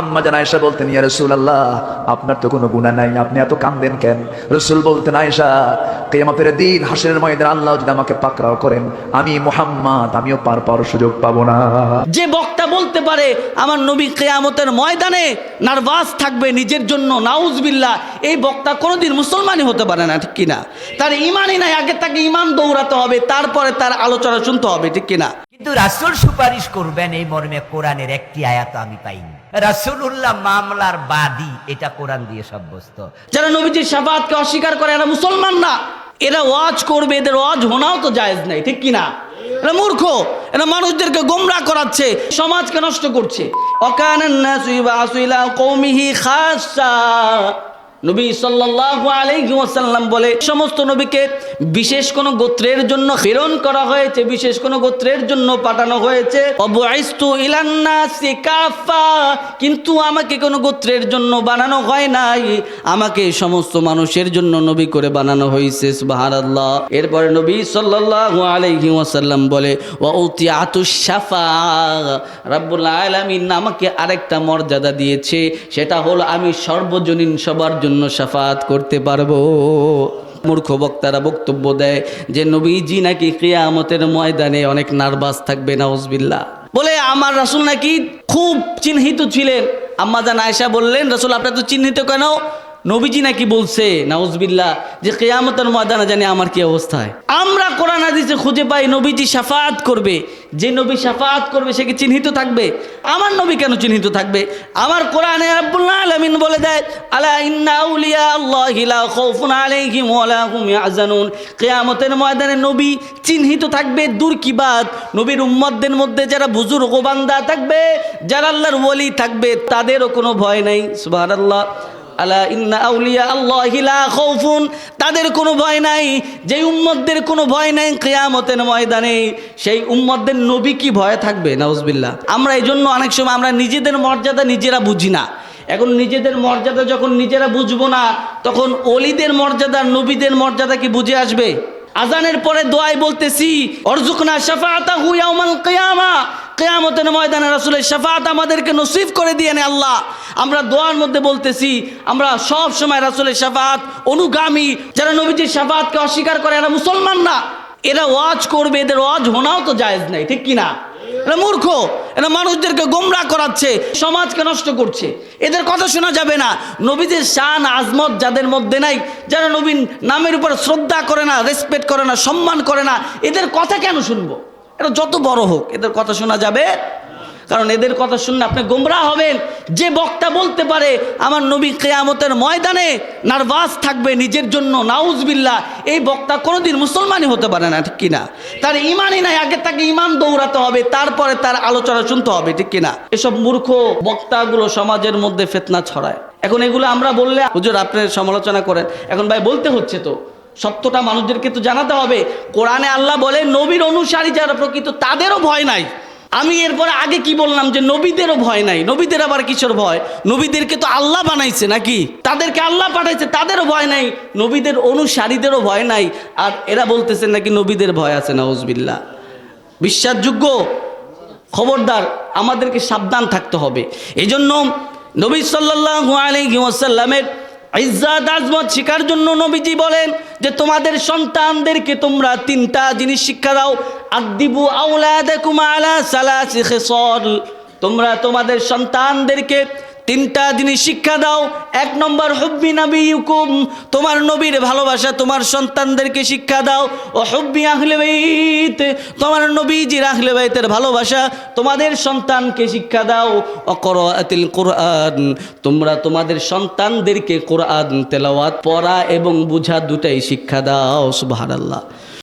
আম্মা জান আয়েশা বলতেন ইয়া রাসূলুল্লাহ আপনার তো কোনো গুনাহ নাই আপনি এত কান্দেন কেন? রাসূল বলতেন আয়েশা কিয়ামতের দিন হাসরের ময়দানে আল্লাহ যদি আমাকে পাকড়াও করেন আমি মুহাম্মদ আমিও পার পাওয়ার সুযোগ পাবো না। যে বক্তা বলতে পারে আমার নবী কেয়ামতের ময়দানে নার্ভাস থাকবে নিজের জন্য নাউজবিল্লা এই বক্তা কোনোদিন মুসলমানই হতে পারে না ঠিক কিনা? তার ইমানই নাই আগে তাকে ইমান দৌড়াতে হবে তারপরে তার আলোচনা শুনতে হবে ঠিক কিনা? কিন্তু রাসূল সুপারিশ করবেন এই মর্মে কোরআনের একটি আয়াত আমি পাইনি। রাসূলুল্লাহ মামলার বাদী, এটা কোরআন দিয়ে সাব্যস্ত। যারা নবীজির সাফাতকে অস্বীকার করে, এরা মুসলমান না। এরা ওয়াজ করবে, এদের ওয়াজ হোনাও তো জায়েজ নাই, ঠিক কিনা এরা মূর্খ, এরা মানুষদেরকে গোমরা করাচ্ছে, সমাজকে নষ্ট করছে। অকানান নবী সাল্লাল্লাহু আলাইহি ওয়াসাল্লাম বলে, সমস্ত নবীকে বিশেষ কোন গোত্রের জন্য প্রেরণ করা হয়েছে, বিশেষ কোন গোত্রের জন্য পাঠানো হয়েছে। কিন্তু আমাকে কোন গোত্রের জন্য বানানো হয় নাই। আমাকে সমস্ত মানুষের জন্য নবী করে বানানো হয়েছে, সুবহানাল্লাহ। এরপরে নবী সাল্লাল্লাহু আলাইহি ওয়াসাল্লাম বলে উতিয়াতুশ শাফা, রাব্বুল আলামিন আমাকে আরেকটা মর্যাদা দিয়েছে, সেটা হলো আমি সর্বজনীন সবার জন্য শাফাত করতে পারব। মূর্খ বক্তারা বক্তব্য দেয় যে, নবীজি নাকি কেয়ামতের ময়দানে অনেক নার্ভাস থাকবে না নাউজবিল্লা বলে, আমার রাসুল নাকি খুব চিহ্নিত ছিলেন। আম্মা জান আয়সা বললেন, রাসুল আপনার তো চিহ্নিত কেন? নবীজি নাকি বলছে নাউজবিল্লা যে কেয়ামতের ময়দানে জানি আমার কি অবস্থায় আমরা কোরআন হাদিসে খুঁজে পাই নবীজি সাফাত করবে। যে নবী সাফাত করবে, সে কি চিহ্নিত থাকবে? আমার নবী কেন চিহ্নিত থাকবে? আমার কোরআনে রাব্বুল আলামিন বলে দেয়, আলা ইন্না আউলিয়া আল্লাহি লা খাউফুন আলাইহিম ওয়া লা হুম কিয়ামতের ময়দানে নবী চিহ্নিত থাকবে, দূর কি বাত? নবীর উম্মতদের মধ্যে যারা বুজুর্গ বান্দা থাকবে, যারা আল্লাহর ওলি থাকবে, তাদেরও কোনো ভয় নাই, সুবহানাল্লাহ। আলা ইন্না আউলিয়া আল্লাহি লা খাউফুন। তাদের কোনো ভয় নাই, যেই উম্মতদের কোনো ভয় নাই কিয়ামতের ময়দানে। সেই উম্মতদের নবী কি ভয় থাকবে? নাউজবিল্লাহ। আমরা এই জন্য অনেক সময় আমরা নিজেদের মর্যাদা নিজেরা বুঝি না। এখন নিজেদের মর্যাদা যখন নিজেরা বুঝব না, তখন অলিদের মর্যাদা, নবীদের মর্যাদা কি বুঝে আসবে? আজানের পরে দোয়াই বলতেছি অর্জুকনা শাফাতা হুয়াউমাল কিয়ামা। কেয়ামতের ময়দানে রাসুলের শাফাত আমাদেরকে নসিব করে দিয়ে নে আল্লাহ। আমরা দোয়ার মধ্যে বলতেছি, আমরা সব সময় রাসুলের শাফাত অনুগামী, যারা নবীজির শাফাতকে অস্বীকার করে এরা মুসলমান না। এরা ওয়াজ করবে, এদের ওয়াজ হোনাও তো জায়েজ নাই, ঠিক কিনা? এরা মূর্খ, এরা মানুষদেরকে গোমরা করাচ্ছে, সমাজকে নষ্ট করছে। এদের কথা শোনা যাবে না। নবীদের শান, আজমত যাদের মধ্যে নাই, যারা নবীন নামের উপর শ্রদ্ধা করে না রেসপেক্ট করে না, সম্মান করে না, এদের কথা কেন শুনব? এটা যত বড় হোক, এদের কথা শোনা যাবে। কারণ এদের কথা শুনলে আপনি গোমরা হবেন। যে বক্তা বলতে পারে, আমার নবী কেয়ামতের ময়দানে নার্ভাস থাকবে নিজের জন্য নাউজবিল্লা এই বক্তা কোনোদিন মুসলমানই হতে পারে না, ঠিক কিনা? তার ইমানই নাই, আগে তাকে ইমান দৌড়াতে হবে, তারপরে তার আলোচনা শুনতে হবে, ঠিক কিনা? এসব মূর্খ বক্তাগুলো সমাজের মধ্যে ফেতনা ছড়ায়। এখন এগুলো আমরা বললে, হুজুর আপনার সমালোচনা করেন। এখন ভাই বলতে হচ্ছে তো সত্যটা মানুষদেরকে তো জানাতে হবে। কোরআনে আল্লাহ বলে নবীর অনুসারী যারা প্রকৃত, তাদেরও ভয় নাই। আমি এরপরে আগে কি বললাম যে নবীদেরও ভয় নাই। নবীদের আবার কিশোর ভয়? নবীদেরকে তো আল্লাহ বানাইছে নাকি? তাদেরকে আল্লাহ পাঠাইছে, তাদেরও ভয় নাই। নবীদের অনুসারীদেরও ভয় নাই। আর এরা বলতেছে নাকি নবীদের ভয় আছে না উজবিল্লা বিশ্বাসযোগ্য? খবরদার, আমাদেরকে সাবধান থাকতে হবে। এই জন্য নবী সাল্লাল্লাহু আলাইহি ওয়াসাল্লামের ইজ্জাত আজমত শিকার জন্য নবীজি বলেন যে তোমাদের সন্তানদেরকে তোমরা তিনটা জিনিস শিক্ষা দাও। আদিবু আউলা দেখুমা আলা খিসাল। তোমরা তোমাদের সন্তানদেরকে তিনটা জিনিস শিক্ষা দাও। এক নম্বর, হব্বি নবী হুকুম তোমার নবীর ভালোবাসা তোমার সন্তানদেরকে শিক্ষা দাও। ও হব্বি আহলে বাইত তোমার নবীজির আহলে বাইতের ভালোবাসা তোমাদের সন্তানকে শিক্ষা দাও। ও করাতিল কোরআন তোমরা তোমাদের সন্তানদেরকে কোরআন তেলাওয়াত পড়া এবং বুঝা দুটাই শিক্ষা দাও। সুবহানাল্লাহ।